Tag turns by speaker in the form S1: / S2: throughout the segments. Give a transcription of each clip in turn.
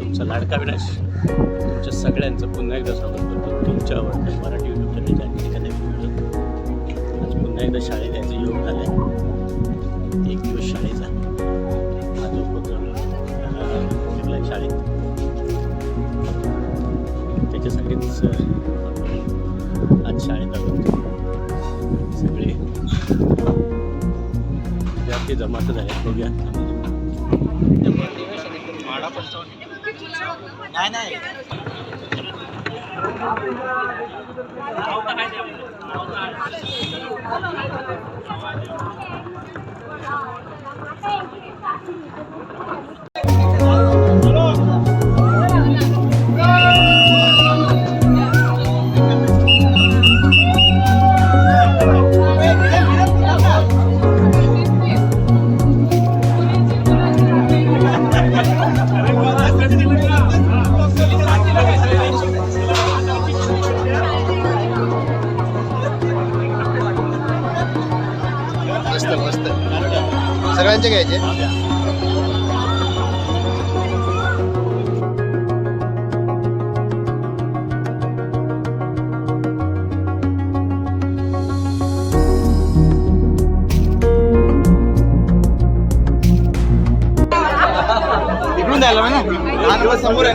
S1: तुमचा लाडका विनाश. तुमच्या सगळ्यांचं पुन्हा एकदा स्वागत करतो. तुमच्या आवडत्या मराठी यूट्यूब चॅनलच्या आणखी एखाद्या व्हिडिओ आज पुन्हा एकदा शाळेत यायचं योग झालं आहे एक दिवस शाळेचा. हा जो शाळेत. त्याच्यासाठीच आज शाळेत आलो. सगळे विद्यार्थी जमा तर झाले बघूया नाही नाही
S2: मस्त सगळ्यांचे घ्यायचे. इकडून द्यायला ना? लहान मुलं समोर आहे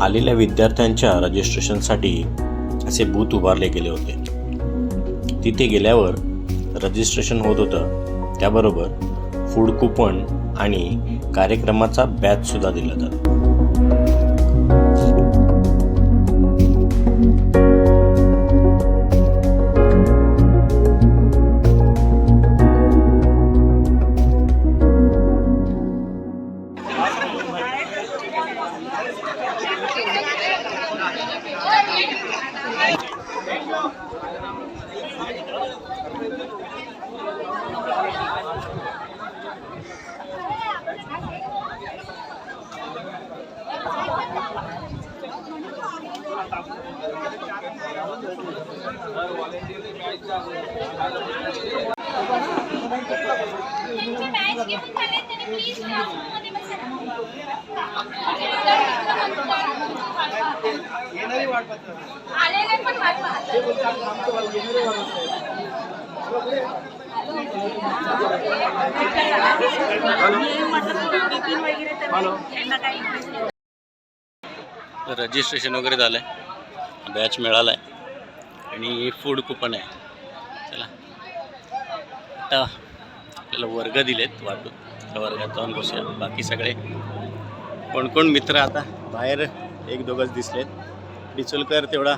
S1: आलेल्या विद्यार्थ्यांच्या रजिस्ट्रेशनसाठी असे बूथ उभारले गेले होते. तिथे गेल्यावर रजिस्ट्रेशन होत होतं. त्याबरोबर फूड कुपन आणि कार्यक्रमाचा बॅचसुद्धा दिला जातो.
S3: वाट
S1: रजिस्ट्रेशन वगैरे झालं आहे बॅच मिळाला आहे आणि फूड कुपन आहे. चला. आता आपल्याला वर्ग दिलेत वाटून. त्या वर्गात जाऊन बसूया बाकी सगळे कोण कोण मित्र आता? बाहेर एक दोघंच दिसलेत. बिचुलकर तेवढा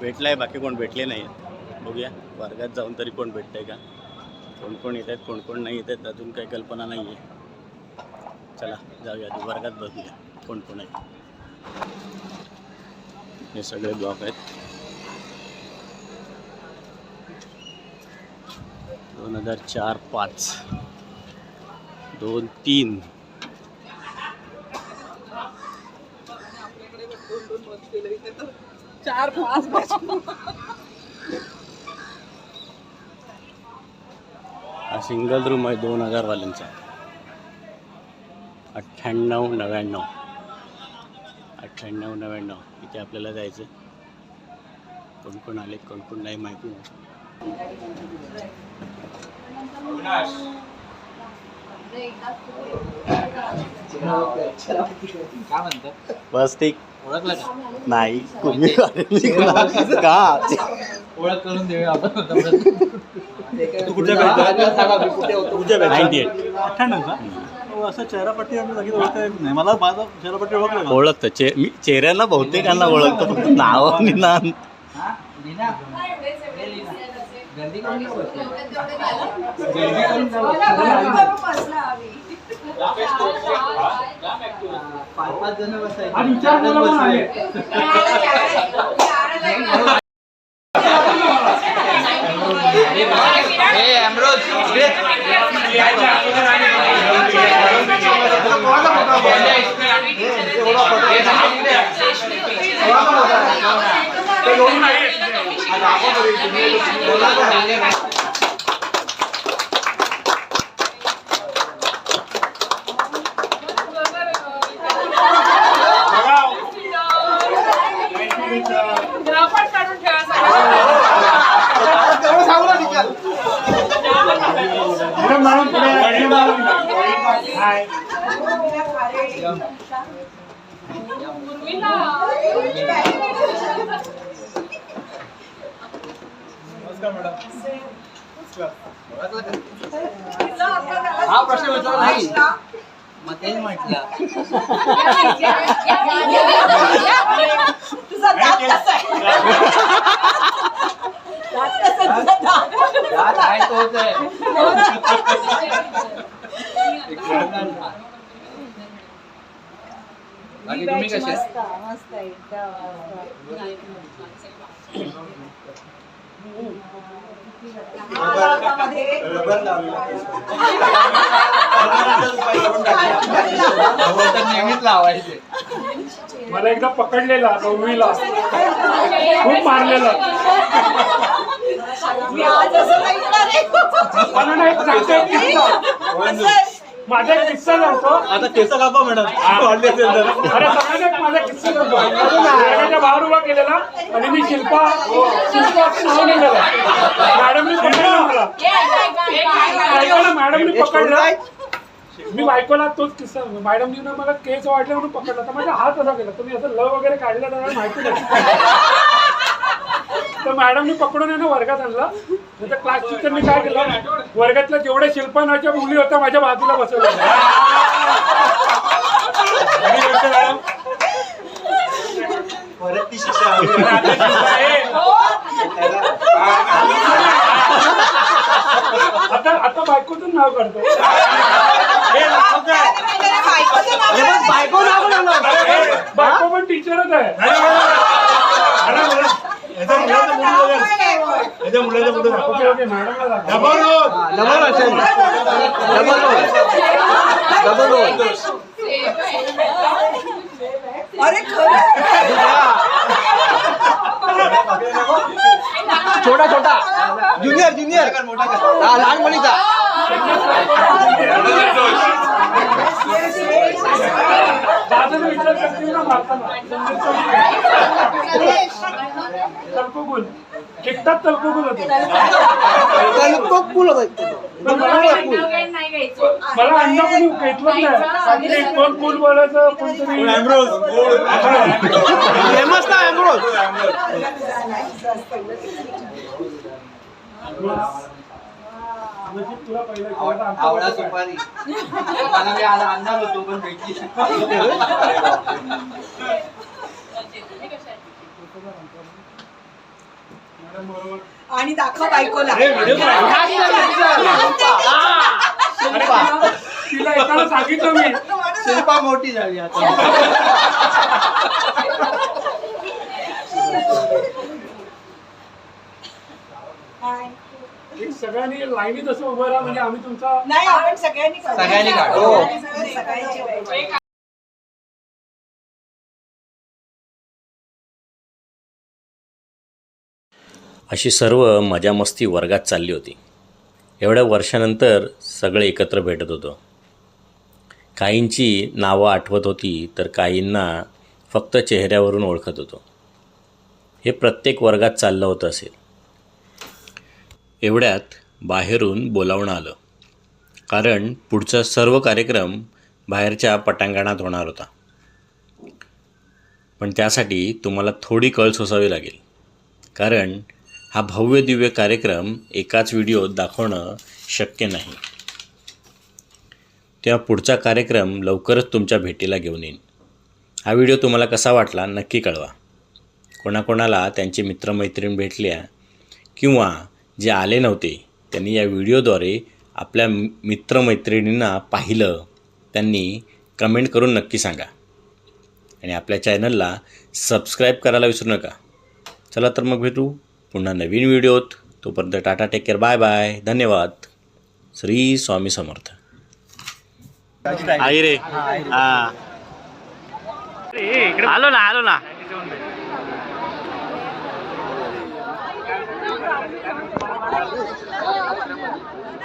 S1: भेटला आहे बाकी कोण भेटले नाही आहेत बघूया वर्गात जाऊन तरी कोण भेटतं आहे का? कोण कोण येत आहेत कोण कोण नाही येत आहेत अजून काही कल्पना नाही आहे चला जाऊया आधी वर्गात बघूया कोण कोण आहेत. हे सगळे ब्लॉक आहेत. दोन हजार चार पाच. दोन तीन.
S4: चार पाच
S1: हा सिंगल रूम आहे दोन हजारवाल्यांचा. अठ्ठ्याण्णव नव्याण्णव. अठ्ठ्याण्णव नव्याण्णव. इथे आपल्याला जायचं कोण कोण आले कोण कोण नाही माहिती. नाही बस ठीक.
S2: ओळखलं का?
S1: नाही तुम्ही का?
S2: ओळख करून देऊया आपण.
S1: तू नाईन्टी एट.
S4: असं चेहरापट्टी आम्ही लगेच ओळखता येत नाही. मला माझा चेहरापट्टी ओळखलं का?
S1: ओळखतं. चे मी चेहऱ्याला बहुतेकांना ओळखतो फक्त नाव आणि ना
S2: पाच पाच जण बसायचे
S5: आणि विचार केला पण आहे.
S2: ए अमरोज इकडे. तेवढं सांगू ना निकाल.
S5: पुढे मारून पुढे पुढे मारून. हाय.
S2: हा प्रश्न विचारला. नाही. मग तेच म्हटलं.
S6: तुझा दात कसा आहे? दात कसा आहे? तुझा दात?
S2: दात आहे तोच आहे. बाकी तुम्ही कसे?
S6: मस्त मस्त एकदम
S2: नेहमीच लावायचे.
S5: मला एकदा पकडलेला नववीला खूप मारलेला.
S6: नाही.
S5: मला ना एक सांगतो माझा एक किस्सा सांगतो.
S4: आता केस कापा मॅडम. वाढले असेल तर.
S5: अरे माझा किस्सा सांगतो. वर्गाच्या बाहेर उभा केलेला आणि मी शिल्पा शिल्पा असं नाव लिहिलेलं मॅडमनी पकडलं मला. बायकोला मॅडमनी पकडलं. मी बायकोला तोच किस्सा. मॅडमनी ना मला केस वाटले म्हणून पकडला. तर माझा हात असा केला तुम्ही असं ल वगैरे काढला तर मला माहिती नाही. तर मॅडमनी पकडून आहे ना वर्गात आणला. नंतर क्लास टीचरनी काय केलं? वर्गातल्या जेवढ्या शिल्पनाच्या मुली होत्या माझ्या बाजूला बसवल्या.
S4: परत ती शिक्षा.
S5: आता आता बायकोचं नाव काढतो.
S6: नाव
S4: बायको पण
S5: टीचरच आहे.
S4: अरे मला- याच्या मुलाचं मुलं बघा. याच्या मुलाचं मुलं बघा.
S5: ओके ओके मॅडमला दाखव.
S4: Double role.
S2: डबल असेल डबल रोल डबल रोल
S6: अरे
S2: छोटा छोटा ज्युनियर ज्युनियर हा लहान मुलीचा
S5: दादाने विचार करतील ना मारताना तलकोगुल टिकटात तलकोगुल होते. पण मला मला अन्न कोणी घेतलंच नाही. कोण पूल बोलायचं कोणतरी
S4: अँब्रोज.
S2: फेमस ना अमरोज
S5: नशीब तुला पहिलं कळलं, आमचं
S2: आवळा? सुपारी. मला मी आज आणणार होतो पण भेटली
S6: आणि दाखव बायकोला.
S5: तिला एकाला सांगितलं मी.
S2: शिल्पा मोठी झाली आता
S6: हाय.
S5: एक सगळ्यांनी लाईनीत असं उभं राहा म्हणजे आम्ही तुमचा
S6: नाही आपण सगळ्यांनी काढू.
S2: सगळ्यांनी काढू.
S6: हो. सगळ्यांची वेळ.
S1: अशी सर्व मजा मस्ती वर्गात चालली होती एवढ्या वर्षानंतर सगळे एकत्र भेटत होतो काहींची नावं आठवत होती तर काहींना फक्त चेहऱ्यावरून ओळखत होतो हे प्रत्येक वर्गात चाललं होतं असेल एवढ्यात बाहेरून बोलावणं आलं. कारण पुढचा सर्व कार्यक्रम बाहेरच्या पटांगणात होणार होता. पण त्यासाठी तुम्हाला थोडी कळ सोसावी लागेल. कारण हा भव्य दिव्य कार्यक्रम एकाच व्हिडिओत दाखवणं शक्य नाही. तेव्हा पुढचा कार्यक्रम लवकरच तुमच्या भेटीला घेऊन येईन. हा व्हिडिओ तुम्हाला कसा वाटला नक्की कळवा. कोणाकोणाला त्यांचे मित्रमैत्रीण भेटल्या किंवा जे आले नव्हते त्यांनी या व्हिडिओद्वारे आपल्या मि- मित्रमैत्रिणींना पाहिलं. त्यांनी कमेंट करून नक्की सांगा. आणि आपल्या चॅनलला सबस्क्राईब करायला विसरू नका. चला तर मग भेटू पुन्हा नवीन व्हिडिओत. तोपर्यंत tata take care bye bye धन्यवाद. श्री स्वामी समर्थ. आई रे. हा. आलो ना आलो ना.